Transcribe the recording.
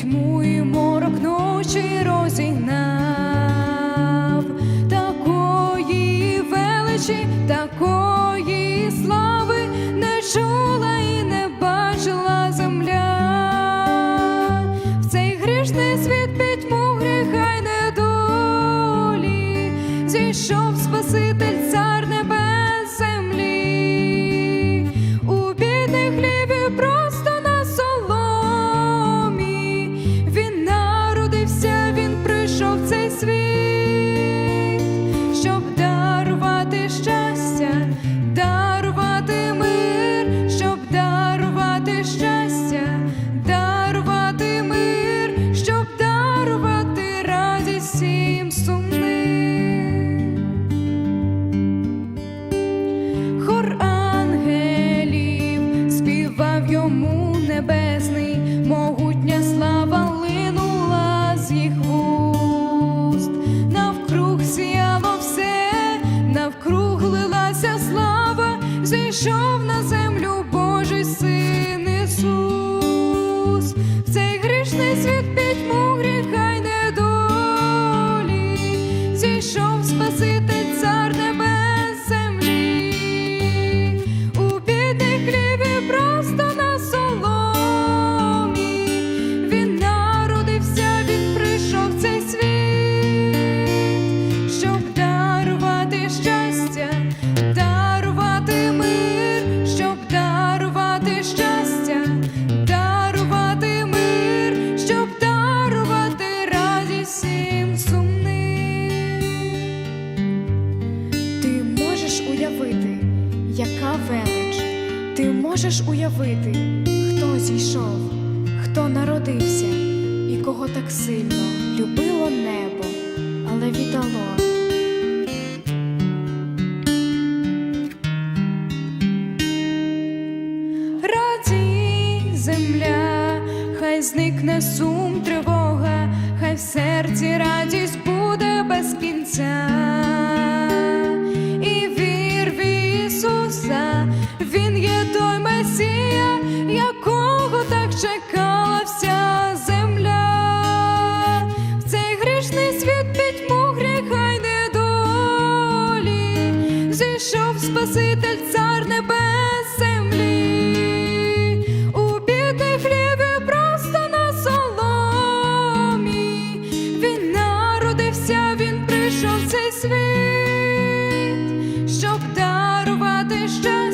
Тьму і морок ночі розігнав, такої величі, такої слави не чула і не бачила земля. В цей грішний світ пітьму гріха й недолі, зійшов спасити. Світ, зійшов на уявити, яка велич, ти можеш уявити, хто зійшов, хто народився, і кого так сильно любило небо, але віддало. Радій, земля, хай зникне сум, тривога, хай в серці радість буде без кінця. Він є той месія, якого так чекала вся земля, в цей грішний світ пітьму гріха й недолі, зійшов Спаситель цар небес землі, у бідних хліби просто на соломі. Він народився, він прийшов в цей світ, щоб дарувати щастя.